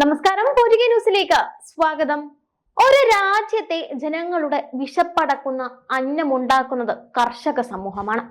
നമസ്കാരം പൊരിക ന്യൂസിലേക്ക് സ്വാഗതം. ഒരു രാജ്യത്തെ ജനങ്ങളുടെ വിശപ്പടക്കുന്ന അന്നമുണ്ടാക്കുന്നത് കർഷക സമൂഹമാണ്.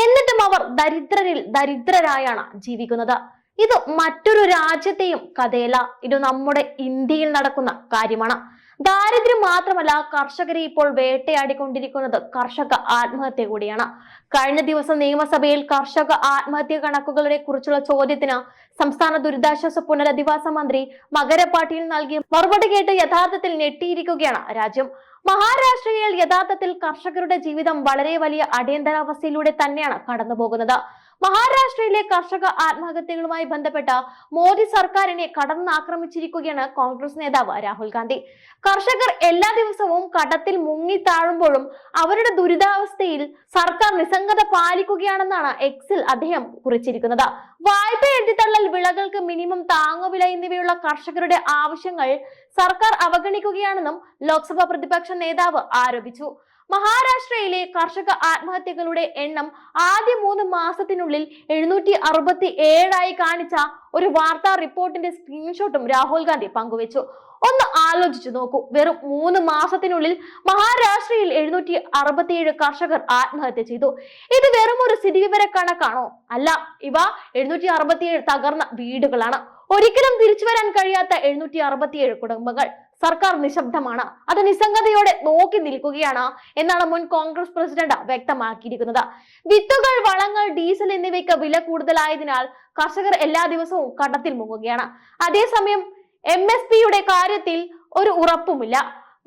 എന്നിട്ടും അവർ ദരിദ്രരിൽ ദരിദ്രരായാണ് ജീവിക്കുന്നത്. ഇത് മറ്റൊരു രാജ്യത്തെയും കഥയല്ല. ഇത് നമ്മുടെ ഇന്ത്യയിൽ നടക്കുന്ന കാര്യമാണ്. ദാരിദ്ര്യം മാത്രമല്ല കർഷകരെ ഇപ്പോൾ വേട്ടയാടിക്കൊണ്ടിരിക്കുന്നത്. കർഷക ആത്മഹത്യ കൂടിയാണ്. കഴിഞ്ഞ ദിവസം നിയമസഭയിൽ കർഷക ആത്മഹത്യ കണക്കുകളെ കുറിച്ചുള്ള ചോദ്യത്തിന് സംസ്ഥാന ദുരിതാശ്വാസ പുനരധിവാസ മന്ത്രി മകരപ്പാട്ടിയിൽ നൽകിയ മറുപടി കേട്ട് യഥാർത്ഥത്തിൽ ഞെട്ടിയിരിക്കുകയാണ് രാജ്യം. മഹാരാഷ്ട്രയിൽ യഥാർത്ഥത്തിൽ കർഷകരുടെ ജീവിതം വളരെ വലിയ അടിയന്തരാവസ്ഥയിലൂടെ തന്നെയാണ് കടന്നുപോകുന്നത്. മഹാരാഷ്ട്രയിലെ കർഷക ആത്മഹത്യകളുമായി ബന്ധപ്പെട്ട മോദി സർക്കാരിനെ കടന്നാക്രമിച്ചിരിക്കുകയാണ് കോൺഗ്രസ് നേതാവ് രാഹുൽ ഗാന്ധി. കർഷകർ എല്ലാ ദിവസവും കടത്തിൽ മുങ്ങി താഴുമ്പോഴും അവരുടെ ദുരിതാവസ്ഥയിൽ സർക്കാർ നിസ്സംഗത പാലിക്കുകയാണെന്നാണ് എക്സിൽ അദ്ദേഹം കുറിച്ചിരിക്കുന്നത്. വായ്പ എഴുതിത്തള്ളൽ വിളകൾക്ക് മിനിമം താങ്ങുവില എന്നിവയുള്ള കർഷകരുടെ ആവശ്യങ്ങൾ സർക്കാർ അവഗണിക്കുകയാണെന്നും ലോക്സഭാ പ്രതിപക്ഷ നേതാവ് ആരോപിച്ചു. മഹാരാഷ്ട്രയിലെ കർഷക ആത്മഹത്യകളുടെ എണ്ണം ആദ്യ മൂന്ന് മാസത്തിനുള്ളിൽ എഴുന്നൂറ്റി അറുപത്തി ഏഴായി കാണിച്ച ഒരു വാർത്താ റിപ്പോർട്ടിന്റെ സ്ക്രീൻഷോട്ടും രാഹുൽ ഗാന്ധി പങ്കുവച്ചു. ഒന്ന് ആലോചിച്ചു നോക്കൂ. വെറും മൂന്ന് മാസത്തിനുള്ളിൽ മഹാരാഷ്ട്രയിൽ എഴുന്നൂറ്റി അറുപത്തിയേഴ് കർഷകർ ആത്മഹത്യ ചെയ്തു. ഇത് വെറും ഒരു സ്ഥിതിവിവര കണക്കാണോ അല്ല ഇവ എഴുന്നൂറ്റി അറുപത്തിയേഴ് തകർന്ന വീടുകളാണ്. ഒരിക്കലും തിരിച്ചു വരാൻ കഴിയാത്ത എഴുന്നൂറ്റി അറുപത്തിയേഴ് കുടുംബങ്ങൾ. സർക്കാർ നിശബ്ദമാണ്. അത് നിസ്സംഗതയോടെ നോക്കി നിൽക്കുകയാണ് എന്നാണ് മുൻ കോൺഗ്രസ് പ്രസിഡന്റ് വ്യക്തമാക്കിയിരിക്കുന്നത്. വിത്തുകൾ വളങ്ങൾ ഡീസൽ എന്നിവയ്ക്ക് വില കൂടുതലായതിനാൽ കർഷകർ എല്ലാ ദിവസവും കടത്തിൽ മുങ്ങുകയാണ്. അതേസമയം എം എസ് പിയുടെ കാര്യത്തിൽ ഒരു ഉറപ്പുമില്ല.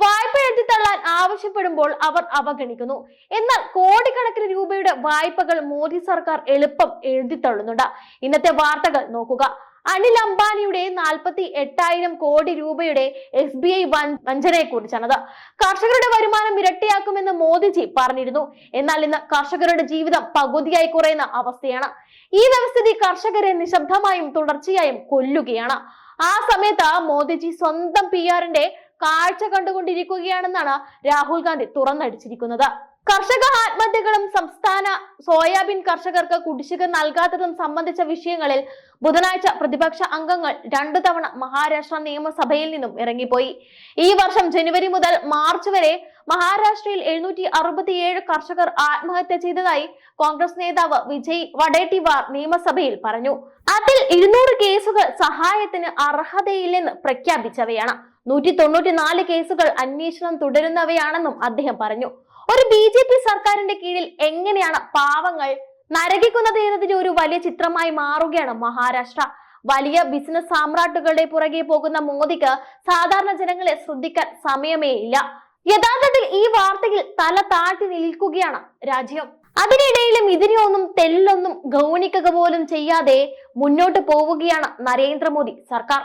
വായ്പ എഴുതിത്തള്ളാൻ ആവശ്യപ്പെടുമ്പോൾ അവർ അവഗണിക്കുന്നു. എന്നാൽ കോടിക്കണക്കിന് രൂപയുടെ വായ്പകൾ മോദി സർക്കാർ എളുപ്പം എഴുതിത്തള്ളുന്നുണ്ട്. ഇന്നത്തെ വാർത്തകൾ നോക്കുക. അനിൽ അംബാനിയുടെ നാൽപ്പത്തി എട്ടായിരം കോടി രൂപയുടെ എസ് ബി ഐ വഞ്ചനയെ കുറിച്ചാണത് കർഷകരുടെ വരുമാനം ഇരട്ടിയാക്കുമെന്ന് മോദിജി പറഞ്ഞിരുന്നു. എന്നാൽ ഇന്ന് കർഷകരുടെ ജീവിതം പകുതിയായി കുറയുന്ന അവസ്ഥയാണ്. ഈ വ്യവസ്ഥിതി കർഷകരെ നിശബ്ദമായും തുടർച്ചയായും കൊല്ലുകയാണ്. ആ സമയത്ത് മോദിജി സ്വന്തം പി ആറിന്റെ കാഴ്ച കണ്ടുകൊണ്ടിരിക്കുകയാണെന്നാണ് രാഹുൽ ഗാന്ധി തുറന്നടിച്ചിരിക്കുന്നത്. കർഷക ആത്മഹത്യകളും സംസ്ഥാന സോയാബീൻ കർഷകർക്ക് കുടിശ്ശിക നൽകാത്തതും സംബന്ധിച്ച വിഷയങ്ങളിൽ ബുധനാഴ്ച പ്രതിപക്ഷ അംഗങ്ങൾ രണ്ടു തവണ മഹാരാഷ്ട്ര നിയമസഭയിൽ നിന്നും ഇറങ്ങിപ്പോയി. ഈ വർഷം ജനുവരി മുതൽ മാർച്ച് വരെ മഹാരാഷ്ട്രയിൽ എഴുന്നൂറ്റി അറുപത്തിയേഴ് കർഷകർ ആത്മഹത്യ ചെയ്തതായി കോൺഗ്രസ് നേതാവ് വിജയ് വഡേട്ടിവാർ നിയമസഭയിൽ പറഞ്ഞു. അതിൽ ഇരുന്നൂറ് കേസുകൾ സഹായത്തിന് അർഹതയില്ലെന്ന് പ്രഖ്യാപിച്ചവയാണ്. നൂറ്റി തൊണ്ണൂറ്റിനാല് കേസുകൾ അന്വേഷണം തുടരുന്നവയാണെന്നും അദ്ദേഹം പറഞ്ഞു. ഒരു ബി ജെ പി സർക്കാരിന്റെ കീഴിൽ എങ്ങനെയാണ് പാവങ്ങൾ നരകിക്കുന്നത് എന്നതിന് ഒരു വലിയ ചിത്രമായി മാറുകയാണ് മഹാരാഷ്ട്ര. വലിയ ബിസിനസ് സാമ്രാട്ടുകളുടെ പുറകെ പോകുന്ന മോദിക്ക് സാധാരണ ജനങ്ങളെ ശ്രദ്ധിക്കാൻ സമയമേ ഇല്ല. യഥാർത്ഥത്തിൽ ഈ വാർത്തയിൽ തല താഴ്ത്തി നിൽക്കുകയാണ് രാജ്യം. അതിനിടയിലും ഇതിനെയൊന്നും തെല്ലൊന്നും ഗൗനിക്കുക പോലും ചെയ്യാതെ മുന്നോട്ട് പോവുകയാണ് നരേന്ദ്രമോദി സർക്കാർ.